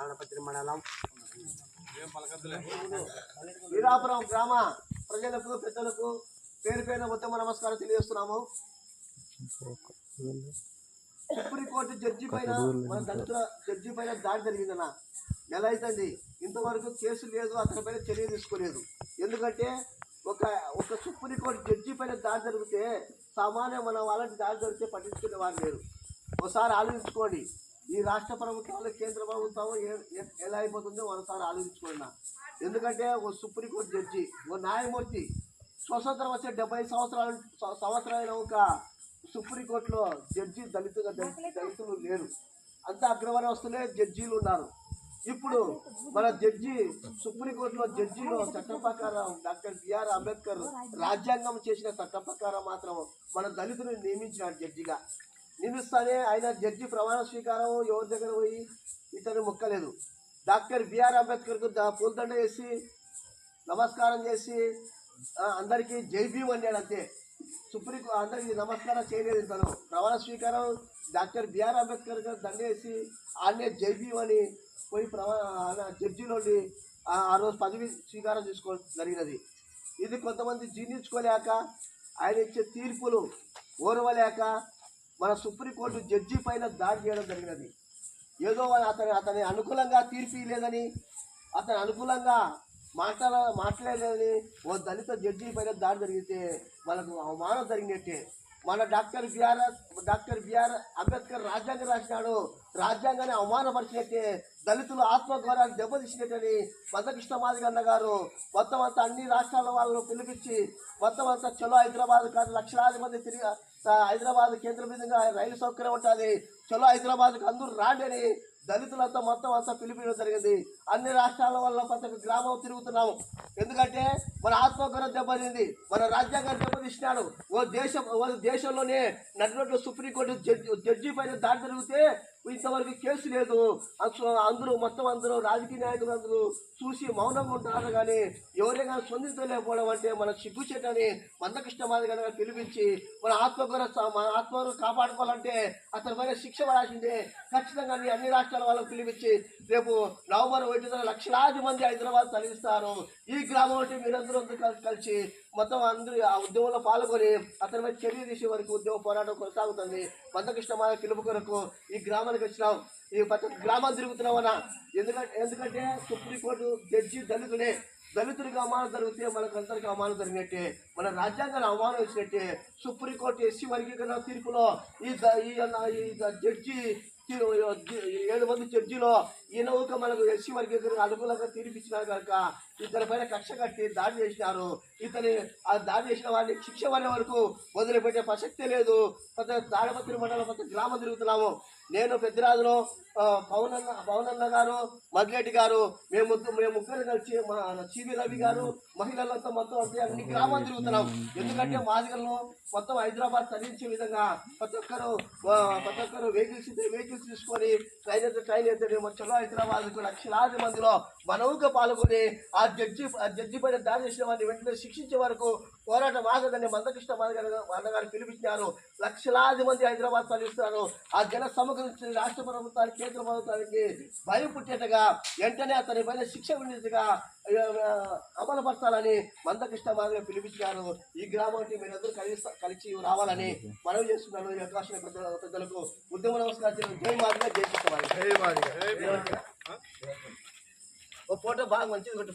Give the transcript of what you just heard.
ఆనపత్రి మండలం. వీరాపురం గ్రామ ప్రజలకు పెద్దలకు పేరు పేరున ఉత్తమ నమస్కారం తెలియజేస్తున్నాము. సుప్రీంకోర్టు జడ్జి పైన మన దళితుల జడ్జి పైన దాడి జరిగిందన్న. నెల అవుతుంది ఇంతవరకు కేసు లేదు అతని పైన చర్య తీసుకోలేదు. ఎందుకంటే ఒక ఒక సుప్రీంకోర్టు జడ్జి పైన దాడి జరిగితే సామాన్య మన వాళ్ళకి దాడి జరిగితే పట్టించుకునే వారు లేరు. ఒకసారి ఆలోచించుకోండి. ఈ రాష్ట్ర ప్రభుత్వాలు కేంద్ర ప్రభుత్వం ఏ- ఎలా అయిపోతుందో ఒకసారి ఆలోచించుకున్నా ఎందుకంటే ఓ సుప్రీంకోర్టు జడ్జి ఓ న్యాయమూర్తి స్వతంత్రం వచ్చే డెబ్బై సంవత్సరాలు స- సంవత్సరాలైన ఒక సుప్రీంకోర్టులో జడ్జి దళితుగా దళితులు లేరు. అంత అగ్రవర్ణ వస్తులే జడ్జీలు ఉన్నారు. ఇప్పుడు మన జడ్జి సుప్రీంకోర్టులో జడ్జిలో చట్టం ప్రకారం డాక్టర్ బిఆర్ అంబేద్కర్ రాజ్యాంగం చేసిన చట్టం ప్రకారం మాత్రం మన దళితుని నియమించినాడు జడ్జిగా. నిలుస్తానే ఆయన జడ్జి ప్రమాణ స్వీకారం ఎవరి దగ్గర పోయి ఇతను మొక్కలేదు. డాక్టర్ బిఆర్ అంబేద్కర్కు పూలదండ వేసి నమస్కారం చేసి అందరికీ జై భీమ్ అన్నాడు అంతే. సుప్రీం కో- అందరికీ నమస్కారం చేయలేదు తను ప్రమాణ స్వీకారం డాక్టర్ బిఆర్ అంబేద్కర్ గారు దండేసి ఆడనే జై భీమ్ అని పోయి ప్రమా జడ్జి నుండి ఆ రోజు పదవి స్వీకారం చేసుకో జరిగినది. ఇది కొంతమంది జీర్ణించుకోలేక ఆయన ఇచ్చే తీర్పులు ఓర్వలేక మన సుప్రీంకోర్టు జడ్జి పైన దాడి చేయడం జరిగినది. ఏదో అతని అతని అనుకూలంగా తీర్పు లేదని అతని అనుకూలంగా మాట్లాడ మాట్లాడలేదని ఓ దళిత జడ్జి పైన దాడి జరిగితే మనకు అవమానం జరిగినట్టే. మన doctor BRS doctor B R Ambedkar రాజ్యాంగం రాసినాడు. రాజ్యాంగాన్ని అవమానపరిచినట్టే దళితులు ఆత్మగౌరవాన్ని దెబ్బతీసినట్టని మందకృష్ణ మాదిగన్న గారు మొత్తం అంతా అన్ని రాష్ట్రాల వాళ్ళను పిలిపించి మొత్తం అంతా చలో హైదరాబాద్ కాదు లక్షలాది మంది తిరిగి హైదరాబాద్ కేంద్ర మీదుగా రైలు సౌకర్యం ఉంటుంది. చలో హైదరాబాద్కి అందరూ రాండి అని దళితులంతా మొత్తం అంతా పిలిపించడం జరిగింది. అన్ని రాష్ట్రాల వల్ల ప్రతి గ్రామం తిరుగుతున్నాము. ఎందుకంటే మన ఆత్మగౌరవం దెబ్బతింది మన రాజ్యాంగాన్ని దెబ్బతిస్తున్నాడు ఓ దేశం ఓ దేశంలోనే నడినట్టు సుప్రీంకోర్టు జడ్జి జడ్జి పైన దాడి జరిగితే ఇంతవరకు కేసు లేదు. అసలు అందరూ మొత్తం అందరూ రాజకీయ నాయకులు అందరూ చూసి మౌనంగా ఉంటారు కానీ ఎవరైనా స్పందించలేకపోవడం అంటే మన సిగ్గుచేటని మందకృష్ణ మాది పిలిపించి మన ఆత్మగౌరవ మన ఆత్మను కాపాడుకోవాలంటే అతని పైన శిక్ష పడాల్సిందే. ఖచ్చితంగా అన్ని రాష్ట్రాల వాళ్ళకు పిలిపించి రేపు నవంబర్ ఒకటి లక్షలాది మంది హైదరాబాద్ తరలిస్తారు. ఈ గ్రామం మీరందరూ కలిసి కలిసి మొత్తం అందరూ ఆ ఉద్యమంలో పాల్గొని అతని మీద చర్య తీసే వరకు ఉద్యమ పోరాటం కొనసాగుతుంది. మందకృష్ణ మాల పిలుపు కొరకు ఈ గ్రామానికి వచ్చినాం. ఈ ప్రతి గ్రామాలు తిరుగుతున్నామన్న ఎందుకంటే ఎందుకంటే సుప్రీంకోర్టు జడ్జి దళితుడే. దళితుడికి అవమానం జరిగితే మనకు అందరికీ అవమానం జరిగినట్టే. మన రాజ్యాంగాన్ని అవమానం వచ్చినట్టే. సుప్రీంకోర్టు ఎస్సీ వర్గీకరణ తీర్పులో ఈ జడ్జి ఏడు మంది జడ్జిలో ఈయన ఒక మనకు ఎస్సీ వర్గీకరణ అనుకూలంగా తీర్పిచ్చినారు కనుక ఇతని పైన కక్ష కట్టి దాడి చేసినారు. ఇతని ఆ దాడి చేసిన వారిని శిక్ష పడే వరకు వదిలిపెట్టే ప్రసక్తే లేదు. ప్రతి తాడపత్రి మండలం ప్రతి గ్రామం తిరుగుతున్నాము. నేను పెద్దరాజులో ఆ, పవనన్న పవనన్న గారు మద్రెడ్డి గారు మేము మేము ముగ్గురు కలిసి మా సివి రవి గారు మహిళలంతా మొత్తం అంతే అన్ని గ్రామాలు తిరుగుతున్నాం. ఎందుకంటే మాదిగల్లో మొత్తం హైదరాబాద్ తరలించే విధంగా ప్రతి ఒక్కరు ప్రతి ఒక్కరు వెహికల్స్ వెహికల్స్ తీసుకొని ట్రైన్ అయితే ట్రైన్ అయితే మేము చలో హైదరాబాద్ లక్షలాది మందిలో మనవుగా పాల్గొని ఆ జడ్జి ఆ జడ్జి పైన దాడి చేసిన వారిని వెంటనే శిక్షించే వరకు పోరాటం ఆగదని మందకృష్ణ అన్నగారు పిలిపించారు. లక్షలాది మంది హైదరాబాద్ తరలిస్తున్నారు ఆ జన సమగ్రించి రాష్ట్ర ప్రభుత్వానికి కేంద్ర ప్రభుత్వానికి భయం పుట్టేట్టుగా వెంటనే అతని పైన శిక్ష ఉండేట్టుగా అమలుపరచాలని మందకృష్ణ మాదిగా పిలిపించారు. ఈ గ్రామానికి మీరందరూ కలిసి కలిసి రావాలని మనవి చేస్తున్నాను ఈ అవకాశం పెద్ద- పెద్దలకు ఉద్యమ నమస్కారం జై మాదిగా జై కృష్ణ మాదిగా. ఓ ఫోటో బాగా మంచిది కొట్టి